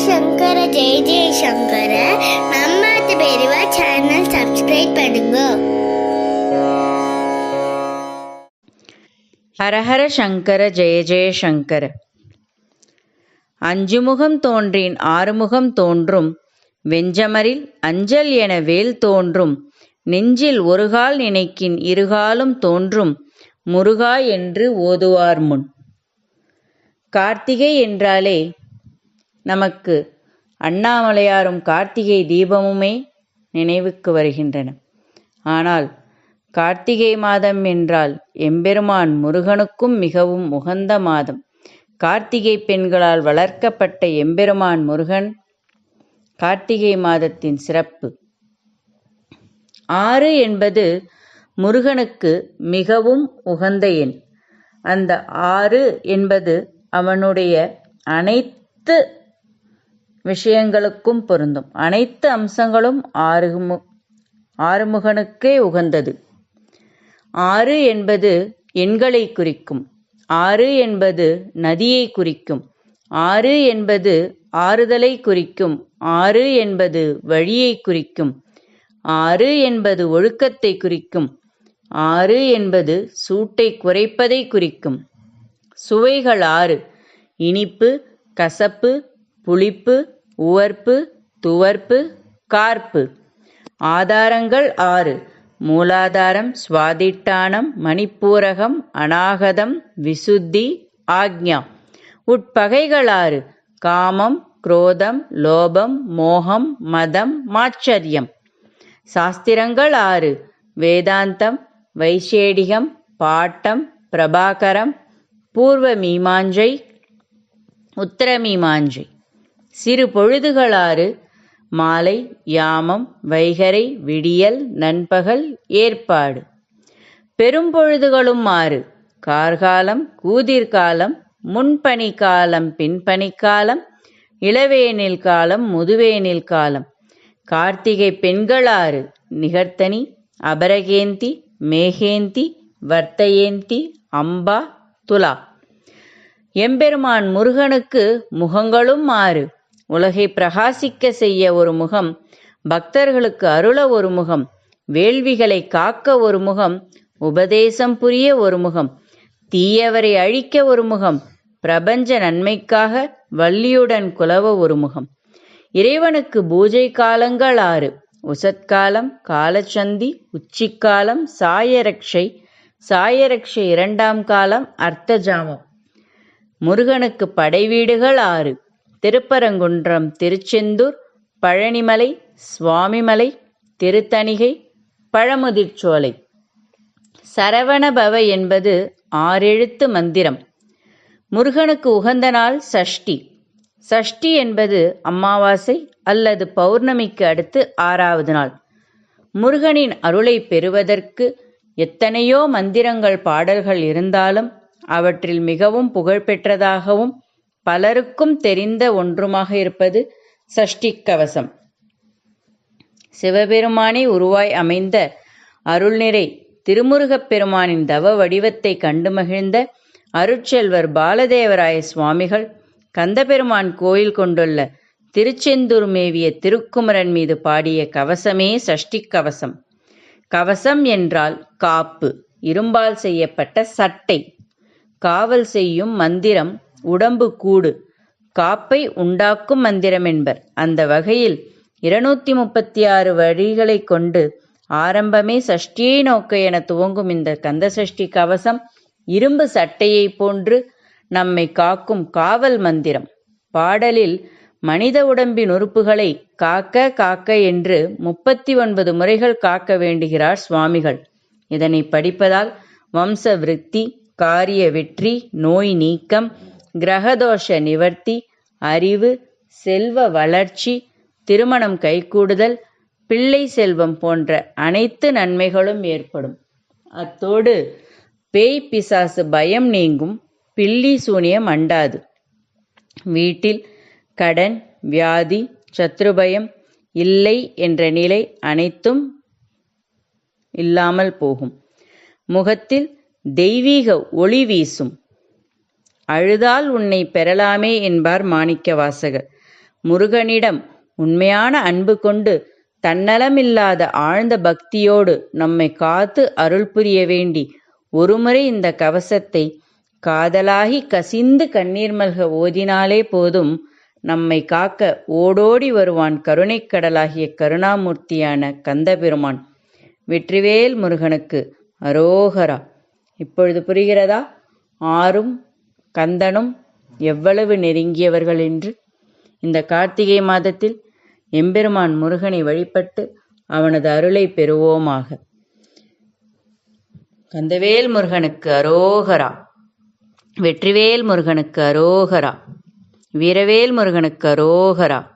சங்கர ஜெய ஜெய சங்கர நம்ம பெரியவா channel subscribe பண்ணுங்க ஹரஹர சங்கர ஜெய ஜெய சங்கர அஞ்சுமுகம் தோன்றின் ஆறுமுகம் தோன்றும் வெஞ்சமரில் அஞ்சல் என வேல் தோன்றும் நெஞ்சில் ஒருகால் நினைக்கின் இருகாலும் தோன்றும் முருகா என்று ஓதுவார் முன் கார்த்திகை என்றாலே நமக்கு அண்ணாமலையாரும் கார்த்திகை தீபமுமே நினைவுக்கு வருகின்றன. ஆனால் கார்த்திகை மாதம் என்றால் எம்பெருமான் முருகனுக்கும் மிகவும் உகந்த மாதம். கார்த்திகை பெண்களால் வளர்க்கப்பட்ட எம்பெருமான் முருகன் கார்த்திகை மாதத்தின் சிறப்பு. ஆறு என்பது முருகனுக்கு மிகவும் உகந்த எண். அந்த ஆறு என்பது அவனுடைய அனைத்து விஷயங்களுக்கும் பொருந்தும். அனைத்து அம்சங்களும் ஆறுமு ஆறுமுகனுக்கே உகந்தது. ஆறு என்பது எண்களை குறிக்கும். ஆறு என்பது நதியை குறிக்கும். ஆறு என்பது ஆறுதலை குறிக்கும். ஆறு என்பது வழியை குறிக்கும். ஆறு என்பது ஒழுக்கத்தை குறிக்கும். ஆறு என்பது சூட்டை குறைப்பதை குறிக்கும். சுவைகள் ஆறு. இனிப்பு கசப்பு புளிப்பு உவர்ப்பு துவர்ப்பு கார்ப்பு. ஆதாரங்கள் ஆறு. மூலாதாரம் சுவாதிட்டானம் மணிப்பூரகம் அநாகதம் விசுத்தி ஆக்ஞா. உட்பகைகள் ஆறு. காமம் குரோதம் லோபம் மோகம் மதம் மாச்சரியம். சாஸ்திரங்கள் ஆறு. வேதாந்தம் வைஷேடிகம் பாட்டம் பிரபாகரம் பூர்வ மீமாஞ்சை உத்தரமீமாஞ்சை சிறு பொழுதுகளாறு மாலை யாமம் வைகரை விடியல் நண்பகல் ஏற்பாடு. பெரும்பொழுதுகளும் ஆறு. கார்காலம் கூதிர்காலம் முன்பனிக்காலம் பின்பனிக்காலம் இளவேனில் காலம் முதுவேனில் காலம். கார்த்திகை பெண்களாறு நிகர்த்தனி அபரகேந்தி மேகேந்தி வர்த்தயேந்தி அம்பா துலா. எம்பெருமான் முருகனுக்கு முகங்களும் ஆறு. உலகை பிரகாசிக்க செய்ய ஒரு முகம் பக்தர்களுக்கு அருள ஒரு முகம் வேள்விகளை காக்க ஒரு முகம் உபதேசம் புரிய ஒரு முகம் தீயவரை அழிக்க ஒரு முகம் பிரபஞ்ச நன்மைக்காக வள்ளியுடன் குலவ ஒரு முகம். இறைவனுக்கு பூஜை காலங்கள் ஆறு. உசத்காலம் காலச்சந்தி உச்சிக்காலம் சாயரக்ஷை சாயரக்ஷை இரண்டாம் காலம் அர்த்தஜாமம். முருகனுக்கு படைவீடுகள் ஆறு. திருப்பரங்குன்றம் திருச்செந்தூர் பழனிமலை சுவாமிமலை திருத்தணிகை பழமுதிர்ச்சோலை. சரவணபவ என்பது ஆறெழுத்து மந்திரம். முருகனுக்கு உகந்த நாள் சஷ்டி. சஷ்டி என்பது அமாவாசை அல்லது பௌர்ணமிக்கு அடுத்து ஆறாவது நாள். முருகனின் அருளை பெறுவதற்கு எத்தனையோ மந்திரங்கள் பாடல்கள் இருந்தாலும் அவற்றில் மிகவும் புகழ்பெற்றதாகவும் பலருக்கும் தெரிந்த ஒன்றுமாக இருப்பது சஷ்டி கவசம் சிவபெருமானை உருவாய் அமைந்த அருள்நிறை திருமுருகப் பெருமானின் தவ வடிவத்தை கண்டு மகிழ்ந்த அருட்செல்வர் பாலதேவராய சுவாமிகள் கந்தபெருமான் கோயில் கொண்டுள்ள திருச்செந்தூர் மேவிய திருக்குமரன் மீது பாடிய கவசமே சஷ்டி கவசம் கவசம் என்றால் காப்பு இரும்பால் செய்யப்பட்ட சட்டை காவல் செய்யும் மந்திரம் உடம்பு கூடு. காப்பை உண்டாக்கும் மந்திரம் என்பர் அந்த வகையில் இருநூத்தி முப்பத்தி ஆறு வழிகளை கொண்டு ஆரம்பமே சஷ்டியை நோக்க என துவங்கும் இந்த கந்த சஷ்டி கவசம் இரும்பு சட்டையை போன்று நம்மை காக்கும் காவல் மந்திரம். பாடலில் மனித உடம்பின் உறுப்புகளை காக்க காக்க என்று முப்பத்தி ஒன்பது முறைகள் காக்க வேண்டுகிறார் சுவாமிகள். இதனை படிப்பதால் வம்ச விருத்தி காரிய வெற்றி நோய் நீக்கம் கிரகதோஷ நிவர்த்தி அறிவு செல்வ வளர்ச்சி திருமணம் கைகூடுதல் பிள்ளை செல்வம் போன்ற அனைத்து நன்மைகளும் ஏற்படும். அத்தோடு பேய் பிசாசு பயம் நீங்கும் பில்லி சூனியம் அண்டாது. வீட்டில் கடன் வியாதி சத்ருபயம் இல்லை என்ற நிலை அனைத்தும் இல்லாமல் போகும். முகத்தில் தெய்வீக ஒளி வீசும். அழுதால் உன்னை பெறலாமே என்பார் மாணிக்க வாசகர் முருகனிடம் உண்மையான அன்பு கொண்டு தன்னலமில்லாத ஆழ்ந்த பக்தியோடு நம்மை காத்து அருள் புரிய வேண்டி ஒருமுறை இந்த கவசத்தை காதலாகி கசிந்து கண்ணீர் மல்க ஓதினாலே போதும் நம்மை காக்க ஓடோடி வருவான் கருணைக்கடலாகிய கருணாமூர்த்தியான கந்தபெருமான். வெற்றிவேல் முருகனுக்கு அரோகரா. இப்பொழுது புரிகிறதா? ஆறும் கந்தனும் எவ்வளவு நெருங்கியவர்கள் என்று இந்த கார்த்திகை மாதத்தில் எம்பெருமான் முருகனை வழிபட்டு அவனது அருளை பெறுவோமாக. கந்தவேல் முருகனுக்கு அரோகரா. வெற்றிவேல் முருகனுக்கு அரோகரா. வீரவேல் முருகனுக்கு அரோகரா.